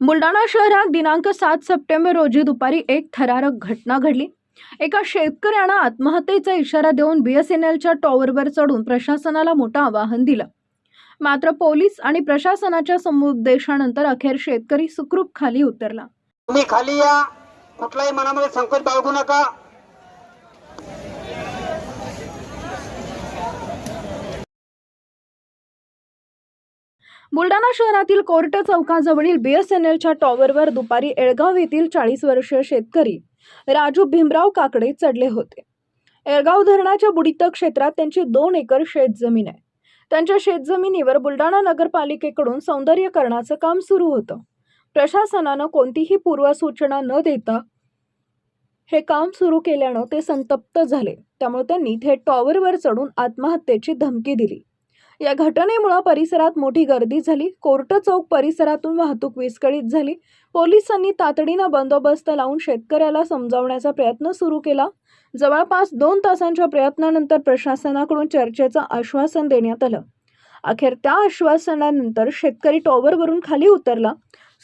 बुलढाणा शहरात दिनांक सात सप्टेंबर रोजी दुपारी एक थरारक घटना घडली. एका शेतकऱ्यानं आत्महत्येचा इशारा देऊन बी एस एन एलच्या टॉवरवर चढून प्रशासनाला मोठं आवाहन दिलं. मात्र पोलीस आणि प्रशासनाच्या समुपदेशानंतर अखेर शेतकरी सुखरूप खाली उतरला. तुम्ही खाली या. कुठलाही मनामध्ये संकोच बाळगू नका. बुलढाणा शहरातील कोर्ट चौकाजवळील बीएसएनएलच्या टॉवरवर दुपारी एळगाव येथील चाळीस वर्षीय शेतकरी राजू भीमराव काकडे चढले होते. एळगाव धरणाच्या बुडित क्षेत्रात त्यांची दोन एकर शेतजमीन आहे. त्यांच्या शेतजमिनीवर बुलढाणा नगरपालिकेकडून सौंदर्यकरणाचं काम सुरू होतं. प्रशासनानं कोणतीही पूर्वसूचना न देता हे काम सुरू केल्यानं ते संतप्त झाले. त्यामुळे त्यांनी थेट टॉवरवर चढून आत्महत्येची धमकी दिली. या घटनेमुळे परिसरात मोठी गर्दी झाली. कोर्ट चौक परिसरातून वाहतूक विस्कळीत झाली. पोलिसांनी तातडीनं बंदोबस्त लावून शेतकऱ्याला समजावण्याचा प्रयत्न सुरू केला. जवळपास दोन तासांच्या प्रयत्नानंतर प्रशासनाकडून चर्चेचं आश्वासन देण्यात आलं. अखेर त्या आश्वासनानंतर शेतकरी टॉवरवरून खाली उतरला.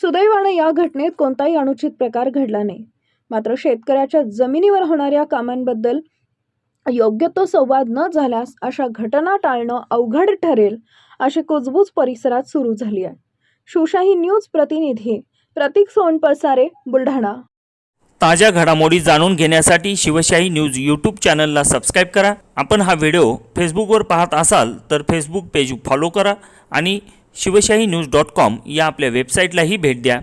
सुदैवानं या घटनेत कोणताही अनुचित प्रकार घडला नाही. मात्र शेतकऱ्याच्या जमिनीवर होणाऱ्या कामांबद्दल योग्य तो संवाद न झाल्यास अशा घटना टाळणं अवघड ठरेल अशी कुजबूज परिसरात सुरू झाली आहे. शिवशाही न्यूज प्रतिनिधी प्रतीक सोनपसारे बुलढाणा. ताज्या घडामोडी जाणून घेण्यासाठी शिवशाही न्यूज यूट्यूब चॅनलला सबस्क्राईब करा. आपण हा व्हिडिओ फेसबुकवर पाहत असाल तर फेसबुक पेज फॉलो करा आणि शिवशाही न्यूज डॉट कॉम या आपल्या वेबसाईटलाही भेट द्या.